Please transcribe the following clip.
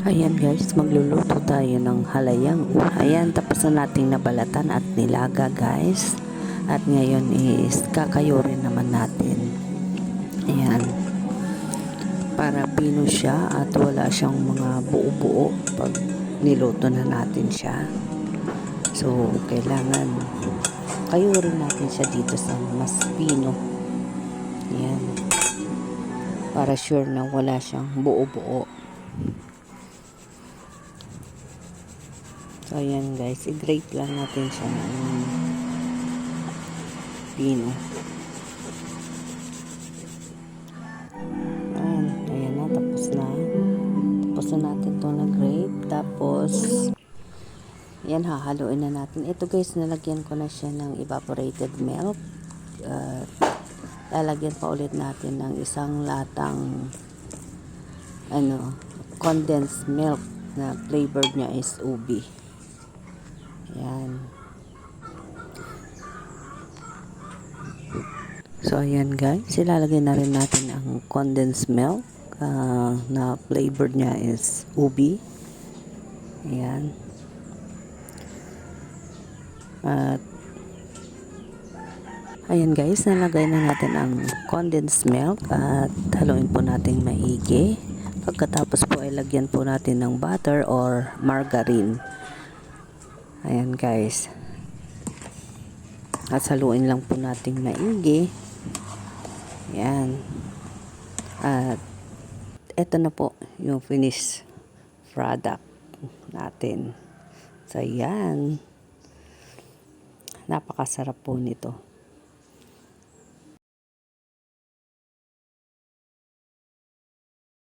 Ayan guys, magluluto tayo ng halayang. Ayan, tapos na nating nabalatan at nilaga guys. At ngayon is kakayurin naman natin. Ayan. Para pino siya at wala siyang mga buo-buo pag niluto na natin siya. So, kailangan kayurin natin siya dito sa mas pino. Ayan. Para sure na wala siyang buo-buo. So, ayan guys. I-grate lang natin siya ng pino. Ayan. Ayan na. Tapos na. Tapos na natin to na grate. Tapos, yan hahaluin na natin. Ito guys, nalagyan ko na siya ng evaporated milk. Uh, lalagyan pa ulit natin ng isang latang ano, condensed milk na flavored niya is ubi. Ayan. So, ayan guys. Ilalagay na rin natin ang condensed milk uh, na flavored niya is ubi. Ayan. At ayan guys, nalagay na natin ang condensed milk at haluin po natin maigi. Pagkatapos po ay lagyan po natin ng butter or margarine. Ayan guys. At saluin lang po natin maigi. Ayan. At eto na po yung finished product natin. So, ayan. Napakasarap po nito.